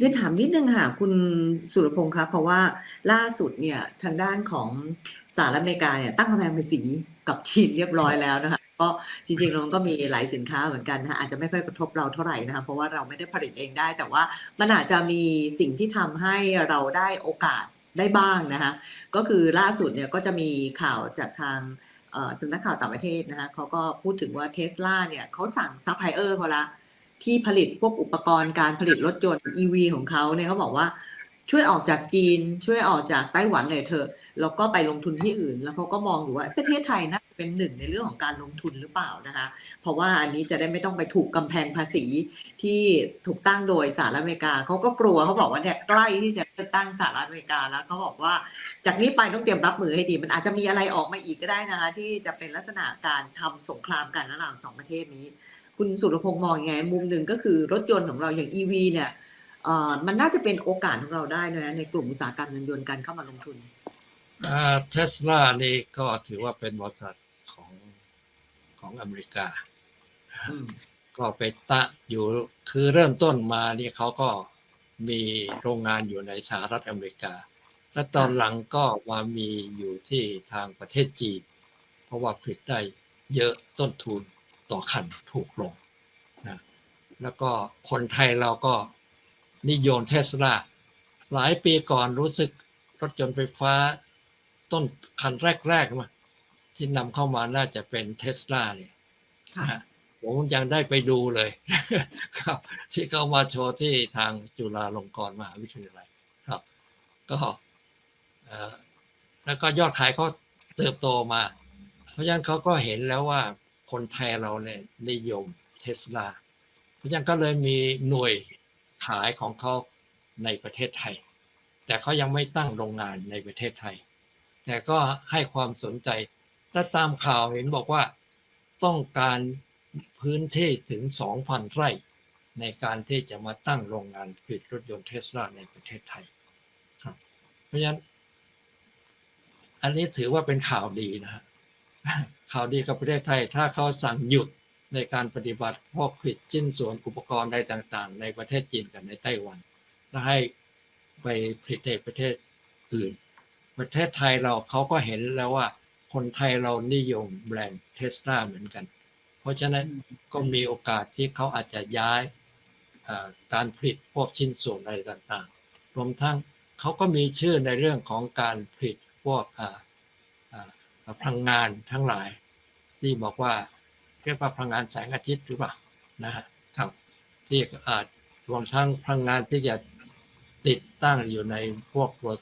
เรียนถามนิดนึงค่ะ คุณสุรพงศ์คะเพราะว่าล่าสุดเนี่ยทางด้านของสหรัฐอเมริกาเนี่ยตั้งกำแพงภาษีกับจีนเรียบร้อยแล้วนะคะก็จริงๆเราก็มีหลายสินค้าเหมือนกันนะคะอาจจะไม่ค่อยกระทบเราเท่าไหร่นะคะเพราะว่าเราไม่ได้ผลิตเองได้ แต่ว่ามันอาจจะมีสิ่งที่ทำให้เราได้โอกาสได้บ้างนะคะก็คือล่าสุดเนี่ยก็จะมีข่าวจากทางเอ่อสำนักข่าวต่างประเทศนะคะเขาก็พูดถึงว่าเทสลาเนี่ยเขาสั่งซัพพลายเออร์เขาละ ที่ผลิตพวกอุปกรณ์การผลิตรถยนต์ EV ของเขาเนี่ยเขาบอกว่าช่วยออกจากจีน ช่วยออกจากไต้หวันเลยเถอะแล้วก็ไปลงทุนที่อื่น แล้วเขาก็มองอยู่ว่าประเทศไทยน่าจะเป็นหนึ่งในเรื่องของการลงทุนหรือเปล่านะคะ เพราะว่าอันนี้จะได้ไม่ต้องไปถูกกำแพงภาษีที่ถูกตั้งโดยสหรัฐอเมริกาเขาก็กลัวเขาบอกว่าเนี่ยใกล้ที่จะเลือกตั้งสหรัฐอเมริกาแล้วเขาบอกว่า จากนี้ไปต้องเตรียมรับมือให้ดี มันอาจจะมีอะไรออกมาอีกก็ได้นะคะ ที่จะเป็นลักษณะการทำสงครามกันระหว่างสองประเทศนี้ คุณสุรพงษ์มองยังไงมุมหนึ่งก็คือรถยนต์ของเราอย่าง EV เนี่ยเอ่อมันน่าจะเป็นโอกาสของเราได้นะในกลุ่มอุตสาหกรรมยานยนต์การเข้ามาลงทุนเทสลานี่ก็ถือว่าเป็นบริษัทของของอเมริกาอืมก็ไปตะอยู่คือเริ่มต้นมานี่เขาก็มีโรงงานอยู่ในสหรัฐอเมริกา และตอนหลังก็มามีอยู่ที่ทางประเทศจีน เพราะว่าผลิตได้เยอะต้นทุน ต่อคันถูกลงนะแล้วก็คนไทยเราก็นิยมเทสลาหลายปีก่อนรู้สึกรถยนต์ไฟฟ้าต้นคันแรกๆมาที่นำเข้ามาน่าจะเป็นเทสลาเนี่ยค่ะนะผมยังได้ไปดูเลย ครับ ที่เขามาโชว์ที่ทางจุฬาลงกรณ์มหาวิทยาลัยครับ ก็เอ่อแล้วก็ยอดขายเขาเติบโตมา เพราะฉะนั้นเขาก็เห็นแล้วว่า คนไทยเราเนี่ยนิยมเทสลาเพราะฉะนั้นก็เลยมีหน่วยขายของเขาในประเทศไทย แต่เขายังไม่ตั้งโรงงานในประเทศไทย แต่ก็ให้ความสนใจและตามข่าวเห็นบอกว่าต้องการพื้นที่ถึง 2,000 ไร่ ในการที่จะมาตั้งโรงงานผลิตรถยนต์เทสลาในประเทศไทยครับเพราะฉะนั้น อันนี้ถือว่าเป็นข่าวดีนะฮะ ข่าวดีกับประเทศไทย ถ้าเขาสั่งหยุดในการปฏิบัติพวกผลิตชิ้นส่วนอุปกรณ์ใดต่างๆ ในประเทศจีนกับในไต้หวัน และให้ไปผลิตในประเทศอื่น ประเทศไทยเราเขาก็เห็นแล้วว่า คนไทยเรานิยมแบรนด์เทสลาเหมือนกัน เพราะฉะนั้นก็มีโอกาสที่เขาอาจจะย้ายการผลิตพวกชิ้นส่วนอะไรต่างๆ รวมทั้งเขาก็มีชื่อในเรื่องของการผลิตพวกอ พลังงานทั้งหลาย ที่บอกว่าเรียกว่าพลังงานแสงอาทิตย์หรือเปล่านะฮะครับที่อาจรวมทั้งพลังงานที่จะติดตั้งอยู่ในพวกรถ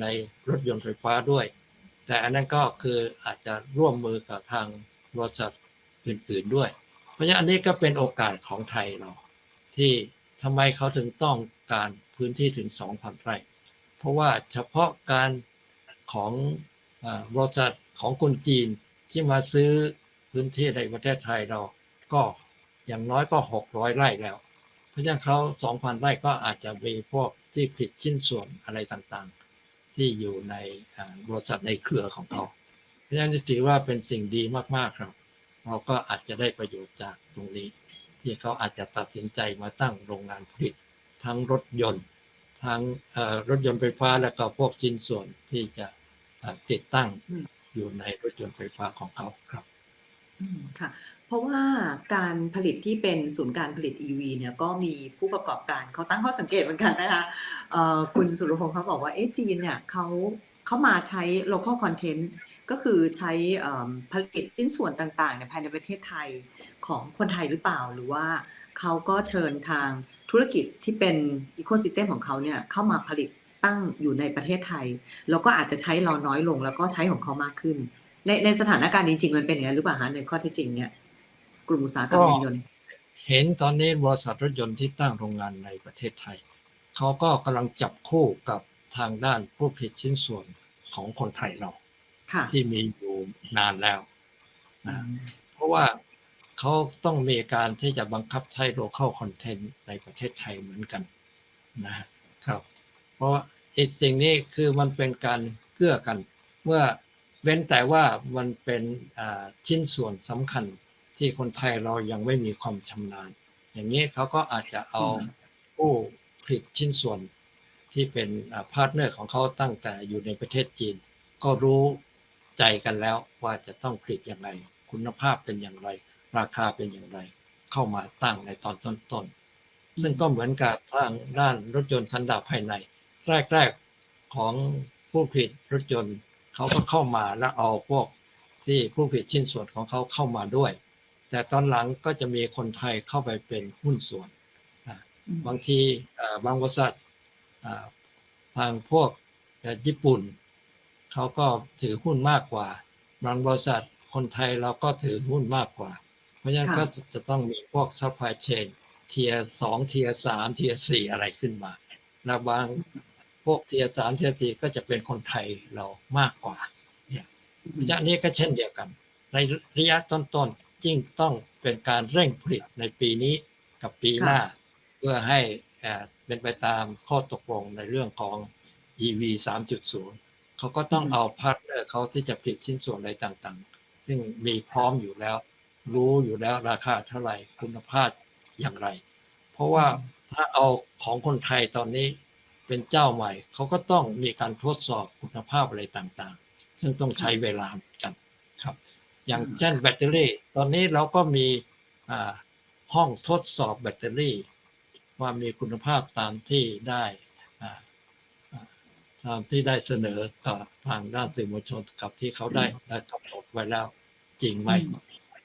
ในรถยนต์ไฟฟ้าด้วย แต่อันนั้นก็คืออาจจะร่วมมือกับทางบริษัทอื่นๆด้วย เพราะฉะนั้นอันนี้ก็เป็นโอกาสของไทยเราที่ทำไมเขาถึงต้องการพื้นที่ถึง 2,000 ไร่ เพราะว่าเฉพาะการของบริษัท ของคนจีนที่มาซื้อพื้นที่ในประเทศไทยเราก็อย่างน้อยก็600ไร่แล้ว เพราะฉะนั้นเขา2,000ไร่ก็อาจจะมีพวกที่ผลิตชิ้นส่วนอะไรต่างๆ ที่อยู่ในบริษัทในเครือของเขาเพราะฉะนั้นถือว่าเป็นสิ่งดีมากๆครับ เราก็อาจจะได้ประโยชน์จากตรงนี้ ที่เขาอาจจะตัดสินใจมาตั้งโรงงานผลิต ทั้งรถยนต์ ทั้งรถยนต์ไฟฟ้าแล้วก็พวกชิ้นส่วนที่จะติดตั้ง อยู่ในรถยนต์ไฟฟ้าของเขาครับค่ะ เพราะว่าการผลิตที่เป็นศูนย์การผลิต EV เนี่ยก็มีผู้ประกอบการเขาตั้งข้อสังเกตเหมือนกันนะคะคุณสุรพงศ์เขาบอกว่าเอ๊ะจีนเนี่ยเขาเขามาใช้ local content ก็คือใช้ผลิตชิ้นส่วนต่างๆในยภายในประเทศไทยของคนไทยหรือเปล่าหรือว่าเขาก็เชิญทางธุรกิจที่เป็น ecosystem ของเขาเนี่ยเข้ามาผลิต ตั้งอยู่ในประเทศไทย แล้วก็อาจจะใช้เราน้อยลงแล้วก็ใช้ของเขามากขึ้น ในในสถานการณ์จริงๆมันเป็นอย่างนั้นหรือเปล่าคะในข้อเท็จจริงเนี่ยกลุ่มอุตสาหกรรมก็ยานยนต์เห็นตอนนี้บริษัทรถยนต์ที่ตั้งโรงงานในประเทศไทยเขาก็กำลังจับคู่กับทางด้านผู้ผลิตชิ้นส่วนของคนไทยเราค่ะที่มีอยู่นานแล้วอืนะมเพราะว่าเขาต้องมีการที่จะบังคับใช้ local content ในประเทศไทยเหมือนกันนะครับ เพราะว่าอีกสิ่งนี้คือมันเป็นการเกื้อกัน เมื่อเว้นแต่ว่ามันเป็นชิ้นส่วนสำคัญที่คนไทยเรายังไม่มีความชำนาญ อย่างนี้เขาก็อาจจะเอาผู้ผลิตชิ้นส่วนที่เป็นพาร์ทเนอร์ของเขาตั้งแต่อยู่ในประเทศจีน ก็รู้ใจกันแล้วว่าจะต้องผลิตอย่างไร คุณภาพเป็นอย่างไร ราคาเป็นอย่างไร เข้ามาตั้งในตอนต้นๆซึ่งก็เหมือนกับทางด้านรถยนต์สันดาปภายใน แรก ๆของผู้ผลิตรถยนต์เขาก็เข้ามาแล้วเอาพวกที่ผู้ผลิตชิ้นส่วนของเขาเข้ามาด้วย แต่ตอนหลังก็จะมีคนไทยเข้าไปเป็นหุ้นส่วน บางทีบางบริษัททางพวกญี่ปุ่นเขาก็ถือหุ้นมากกว่า บางบริษัทคนไทยเราก็ถือหุ้นมากกว่า เพราะฉะนั้นก็จะต้องมีพวกซัพพลายเชนเทียสองเทียสามเทียสี่อะไรขึ้นมาแล้วบาง พวกเทียสามเทียสี่ก็จะเป็นคนไทยเรามากกว่าเนี่ยระยะนี้ก็เช่นเดียวกัน ในระยะต้นๆยิ่งต้องเป็นการเร่งผลิตในปีนี้กับปีหน้า เพื่อให้เป็นไปตามข้อตกลงในเรื่องของ EV 3.0 เขาก็ต้องเอาพาร์ทเนอร์เขาที่จะผลิตชิ้นส่วนอะไรต่างๆ ซึ่งมีพร้อมอยู่แล้ว รู้อยู่แล้วราคาเท่าไหร่คุณภาพอย่างไร เพราะว่าถ้าเอาของคนไทยตอนนี้ เป็นเจ้าใหม่ เขาก็ต้องมีการทดสอบคุณภาพอะไรต่างๆ ซึ่งต้องใช้เวลาเหมือนกันครับ อย่างเช่นแบตเตอรี่ ตอนนี้เราก็มีห้องทดสอบแบตเตอรี่ ว่ามีคุณภาพตามที่ได้ตามที่ได้เสนอต่อทางด้านสื่อมวลชนกับที่เขาได้ได้กำหนดไว้แล้วจริงไหม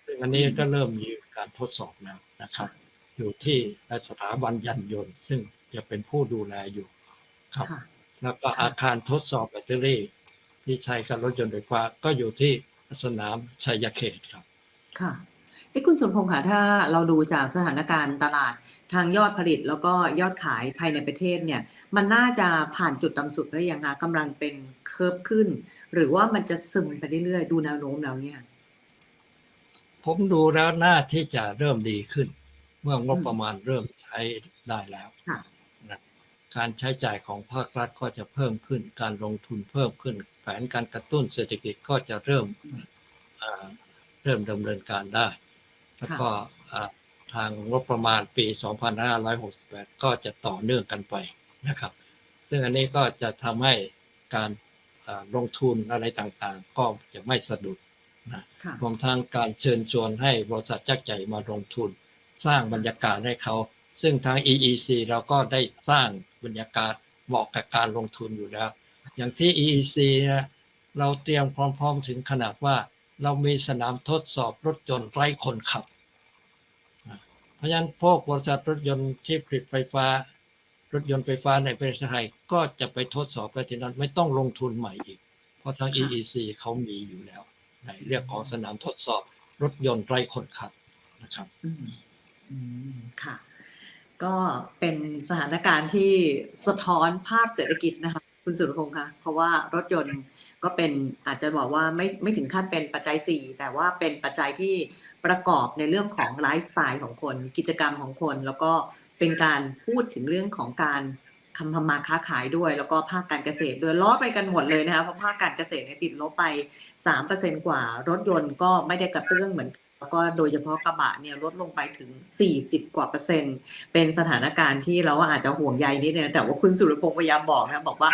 ซึ่งอันนี้ก็เริ่มมีการทดสอบแล้วนะครับ อยู่ที่สถาบันยันยนต์ ซึ่งจะเป็นผู้ดูแลอยู่ ครับ แล้วก็อาคารทดสอบแบตเตอรี่ ที่ใช้กับรถยนต์ไฟฟ้าก็อยู่ที่สนามชัยเขตครับ ค่ะไอ้คุณสมพงษ์ค่ะถ้าเราดูจากสถานการณ์ตลาดทางยอดผลิตแล้วก็ยอดขายภายในประเทศเนี่ย มันน่าจะผ่านจุดต่ำสุดหรือยังคะกำลังเป็นเคิร์ฟขึ้น หรือว่ามันจะซึมไปเรื่อยๆ ดูแนวโน้มแล้วเนี่ยผมดูแล้วน่าที่จะเริ่มดีขึ้น เมื่องบประมาณเริ่มใช้ได้แล้วนะ การใช้จ่ายของภาครัฐก็จะเพิ่มขึ้น การลงทุนเพิ่มขึ้น แผนการกระตุ้นเศรษฐกิจก็จะเริ่มเริ่มดำเนินการได้ แล้วก็ทางงบประมาณปี 2568 ก็จะต่อเนื่องกันไปนะครับ ซึ่งอันนี้ก็จะทำให้การลงทุนอะไรต่างๆ ก็จะไม่สะดุดนะรวมทั้งการเชิญชวนให้บริษัทยักษ์ใหญ่มาลงทุน สร้างบรรยากาศให้เขา ซึ่งทาง EEC เราก็ได้สร้างบรรยากาศเหมาะกับการลงทุนอยู่แล้ว อย่างที่ EEC นะเราเตรียมพร้อม ๆ ถึงขนาดว่าเรามีสนามทดสอบรถยนต์ไร้คนขับ เพราะฉะนั้นพวกบริษัทรถยนต์ที่ผลิตไฟฟ้า รถยนต์ไฟฟ้าในประเทศไทยก็จะไปทดสอบไปที่นั้นไม่ต้องลงทุนใหม่อีก เพราะทาง EEC เขามีอยู่แล้วในเรื่องของสนามทดสอบรถยนต์ไร้คนขับนะครับ อืมค่ะ ก็เป็นสถานการณ์ที่สะท้อนภาพเศรษฐกิจนะคะคุณสุรพงศ์คะเพราะว่ารถยนต์ก็เป็นอาจจะบอกว่าไม่ไม่ถึงขั้นเป็นปัจจัย 4 แต่ว่าเป็นปัจจัยที่ประกอบในเรื่องของไลฟ์สไตล์ของคน กิจกรรมของคน แล้วก็เป็นการพูดถึงเรื่องของการคำพมาค้าขายด้วย แล้วก็ภาคการเกษตรด้วยล้อไปกันหมดเลยนะคะเพราะภาคการเกษตรเนี่ยติดลบไป 3%กว่ารถยนต์ก็ไม่ได้กระเตื้องเหมือน แล้วก็โดยเฉพาะกระบะเนี่ยลดลงไปถึง 40 กว่าเปอร์เซ็นต์ เป็นสถานการณ์ที่เราอาจจะห่วงใยนิดนึงแต่ว่าคุณสุรพงศ์พยายามบอกนะ บอกว่า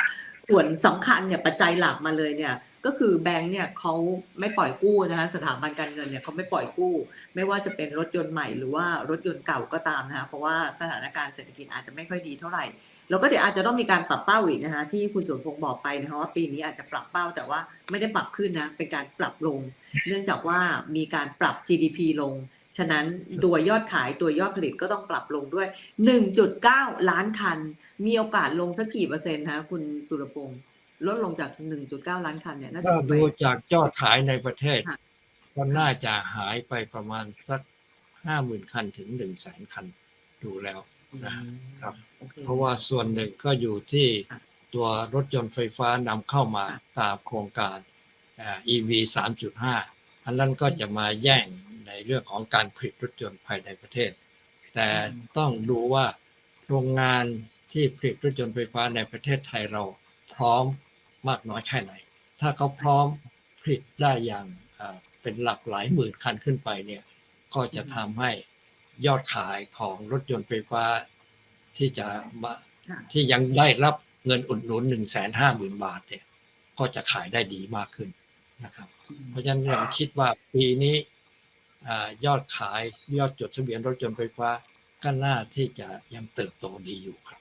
ส่วนสำคัญเนี่ยปัจจัยหลักมาเลยเนี่ย ก็คือแบงค์เนี่ยเขาไม่ปล่อยกู้นะคะสถาบันการเงินเนี่ยเขาไม่ปล่อยกู้ ไม่ว่าจะเป็นรถยนต์ใหม่หรือว่ารถยนต์เก่าก็ตามนะคะเพราะว่าสถานการณ์เศรษฐกิจอาจจะไม่ค่อยดีเท่าไหร่ แล้วก็เดี๋ยวอาจจะต้องมีการปรับเป้าอีกนะคะที่คุณสุรพงศ์บอกไปนะคะว่าปีนี้อาจจะปรับเป้าแต่ว่าไม่ได้ปรับขึ้นนะเป็นการปรับลง เนื่องจากว่ามีการปรับ GDP ลงฉะนั้นตัวยอดขายตัวยอดผลิตก็ต้องปรับลงด้วย 1.9 ล้านคัน มีโอกาสลงสักกี่เปอร์เซ็นต์คะคุณสุรพงศ์ ลดลงจาก 1.9 ล้านคันเนี่ยน่าจะก็ดูจากยอดขายในประเทศค่ะก็น่าจะหายไปประมาณสักห้าหมื่นคันถึงหนึ่งแสนคันดูแล้วนะครับโอเคเพราะว่าส่วนหนึ่งก็อยู่ที่ค่ะตัวรถยนต์ไฟฟ้านำเข้ามาค่ะตามโครงการอ่า EV 3.5 อันนั้นก็จะมาแย่งในเรื่องของการผลิตรถยนต์ภายในประเทศ แต่ต้องดูว่าโรงงานที่ผลิตรถยนต์ไฟฟ้าในประเทศไทยเราพร้อม มากน้อยแค่ไหน ถ้าเขาพร้อมผลิตได้อย่างอ่าเป็นหลักหลายหมื่นคันขึ้นไปเนี่ยก็จะทำให้ยอดขายของรถยนต์ไฟฟ้าที่จะมาค่ะที่ยังได้รับเงินอุดหนุนหนึ่งแสนห้าหมื่นบาทเนี่ยก็จะขายได้ดีมากขึ้นนะครับ เพราะฉะนั้นเราคิดว่าปีนี้อายอดขายยอดจดทะเบียนรถยนต์ไฟฟ้าก็น่าที่จะยังเติบโตดีอยู่ครับ